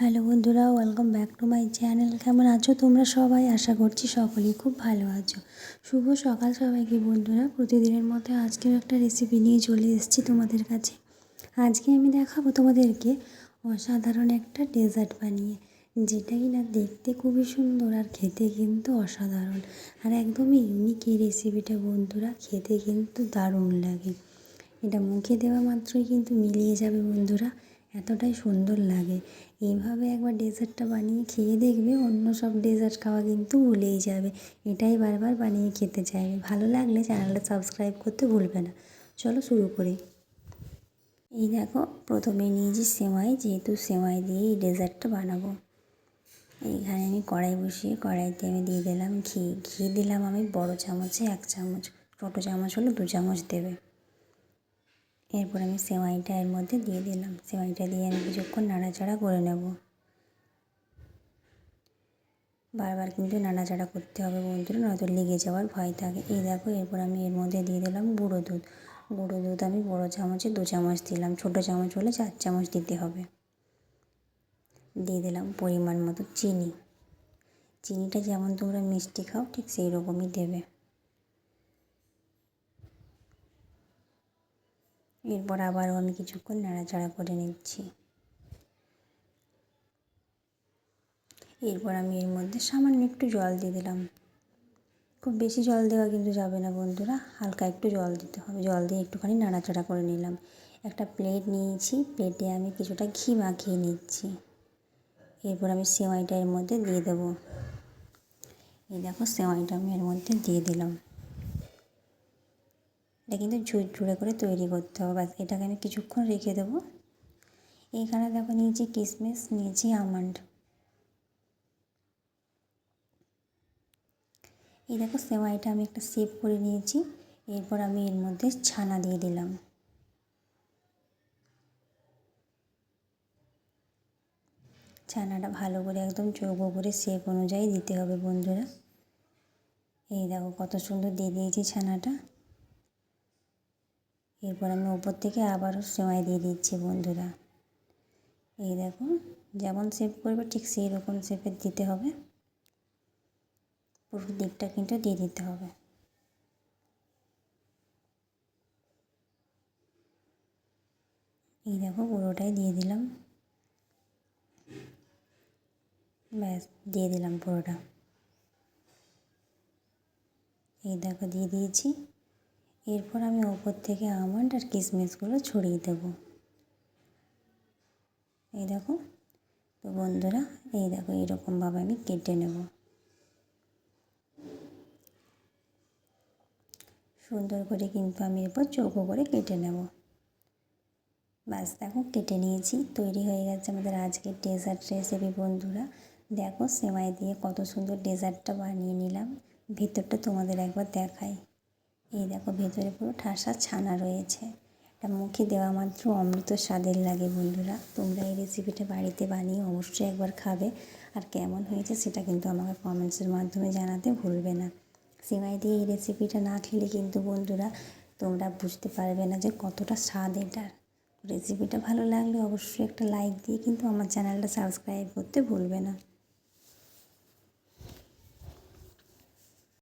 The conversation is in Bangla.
হ্যালো বন্ধুরা welcome back to my channel কেমন আছো তোমরা সবাই? আশা করছি সকলেই খুব ভালো আছো। শুভ সকাল সবাইকে বন্ধুরা। প্রতিদিনের মতো আজকেও একটা রেসিপি নিয়ে চলে এসেছি তোমাদের কাছে। আজকে আমি দেখাবো তোমাদেরকে অসাধারণ একটা ডেজার্ট বানিয়ে, যেটা কিনা দেখতে খুবই সুন্দর আর খেতে কিন্তু অসাধারণ। আর একদমই ইউনিক এই রেসিপিটা বন্ধুরা, খেতে কিন্তু দারুণ লাগে। এটা মুখে দেওয়া মাত্রই কিন্তু মিলিয়ে যাবে বন্ধুরা। এতটাই সুন্দর লাগে। এইভাবে একবার ডেজার্টটা বানিয়ে খেয়ে দেখবে, অন্য সব ডেজার্ট খাওয়া কিন্তু ভুলেই যাবে। এটাই বারবার বানিয়ে খেতে চাইবে। ভালো লাগলে চ্যানেলটা সাবস্ক্রাইব করতে ভুলবে না। চলো শুরু করি। এই দেখো, প্রথমে নিয়েছি সেমাই, যেহেতু সেমাই দিয়ে এই ডেজার্টটা বানাবো। এইখানে আমি কড়াই বসিয়ে, কড়াইতে আমি দিয়ে দিলাম ঘি। ঘি দিলাম আমি বড় চামচে, এক চামচ, ছোটো চামচ হলে দু চামচ দেবে। এরপর আমি সেমাইটা এর মধ্যে দিয়ে দিলাম। সেমাইটা দিয়ে আমি কিছুক্ষণ নাড়াচাড়া করে নেব। বারবার কিন্তু নাড়াচাড়া করতে হবে বন্ধুরা, নয়তো লেগে যাওয়ার ভয় থাকে। এই দেখো, এরপর আমি এর মধ্যে দিয়ে দিলাম গুঁড়ো দুধ। গুঁড়ো দুধ আমি বড়ো চামচে দু চামচ দিলাম, ছোটো চামচ হলে চার চামচ দিতে হবে। দিয়ে দিলাম পরিমাণ মতো চিনি। চিনিটা যেমন তোমরা মিষ্টি খাও, ঠিক সেই রকমই দেবে। এরপর আবারও আমি কিছুক্ষণ নাড়াচাড়া করে নিচ্ছি। এরপর আমি এর মধ্যে সামান্য একটু জল দিয়ে দিলাম। খুব বেশি জল দেওয়া কিন্তু যাবে না বন্ধুরা, হালকা একটু জল দিতে হবে। জল দিয়ে একটুখানি নাড়াচাড়া করে নিলাম। একটা প্লেট নিয়েছি, প্লেটে আমি কিছুটা ঘি মাখিয়ে নিচ্ছি। এরপর আমি সেমাইটা এর মধ্যে দিয়ে দেবো। এই দেখো সেমাইটা আমি এর মধ্যে দিয়ে দিলাম। এটা কিন্তু ঝুরঝুরে করে তৈরি করতে হবে। বাস, এটাকে আমি কিছুক্ষণ রেখে দেবো। এইখানে দেখো নিয়েছি কিশমিশ নিয়েছি আমন্ড। এই দেখো সেমাইটা আমি একটা সেভ করে নিয়েছি। এরপর আমি এর মধ্যে ছানা দিয়ে দিলাম। ছানাটা ভালো করে একদম চৌকো করে শেপ অনুযায়ী দিতে হবে বন্ধুরা। এই দেখো কত সুন্দর দিয়ে দিয়েছি ছানাটা। এরপর আমি ওপর থেকে আবারও সেমাই দিয়ে দিচ্ছি বন্ধুরা। এই দেখো, যেমন শেপ করবে ঠিক সেই রকম শেপের দিতে হবে। পুরো দিকটা কিন্তু দিয়ে দিতে হবে। এই দেখো, পুরোটাই দিয়ে দিলাম। ব্যাস, দিয়ে দিলাম পুরোটা। এই দেখো, দিয়ে দিয়েছি। এরপর আমি ওপর থেকে আমন্ড আর কিশমিশগুলো ছড়িয়ে দেব। এই দেখো, তো বন্ধুরা, এই দেখো এইরকমভাবে আমি কেটে নেব। সুন্দর করে কিন্তু আমি এরপর চৌকো করে কেটে নেব। ব্যাস দেখো, কেটে নিয়েছি, তৈরি হয়ে গেছে আমাদের আজকের ডেজার্ট রেসিপি বন্ধুরা। দেখো, সেমাই দিয়ে কত সুন্দর ডেজার্টটা বানিয়ে নিলাম। ভিতরটা তোমাদের একবার দেখাই। এই দেখো ভেতরে পুরো ঠাসা ছানা রয়েছে। এটা মুখে দেওয়া মাত্র অমৃত স্বাদের লাগে বন্ধুরা। তোমরা এই রেসিপিটা বাড়িতে বানিয়ে অবশ্যই একবার খাবে। আর কেমন হয়েছে সেটা কিন্তু আমাকে কমেন্টসের মাধ্যমে জানাতে ভুলবে না। সিমাই দিয়ে এই রেসিপিটা না খেলে কিন্তু বন্ধুরা তোমরা বুঝতে পারবে না যে কতটা স্বাদ এটার। রেসিপিটা ভালো লাগলে অবশ্যই একটা লাইক দিয়ে কিন্তু আমার চ্যানেলটা সাবস্ক্রাইব করতে ভুলবে না।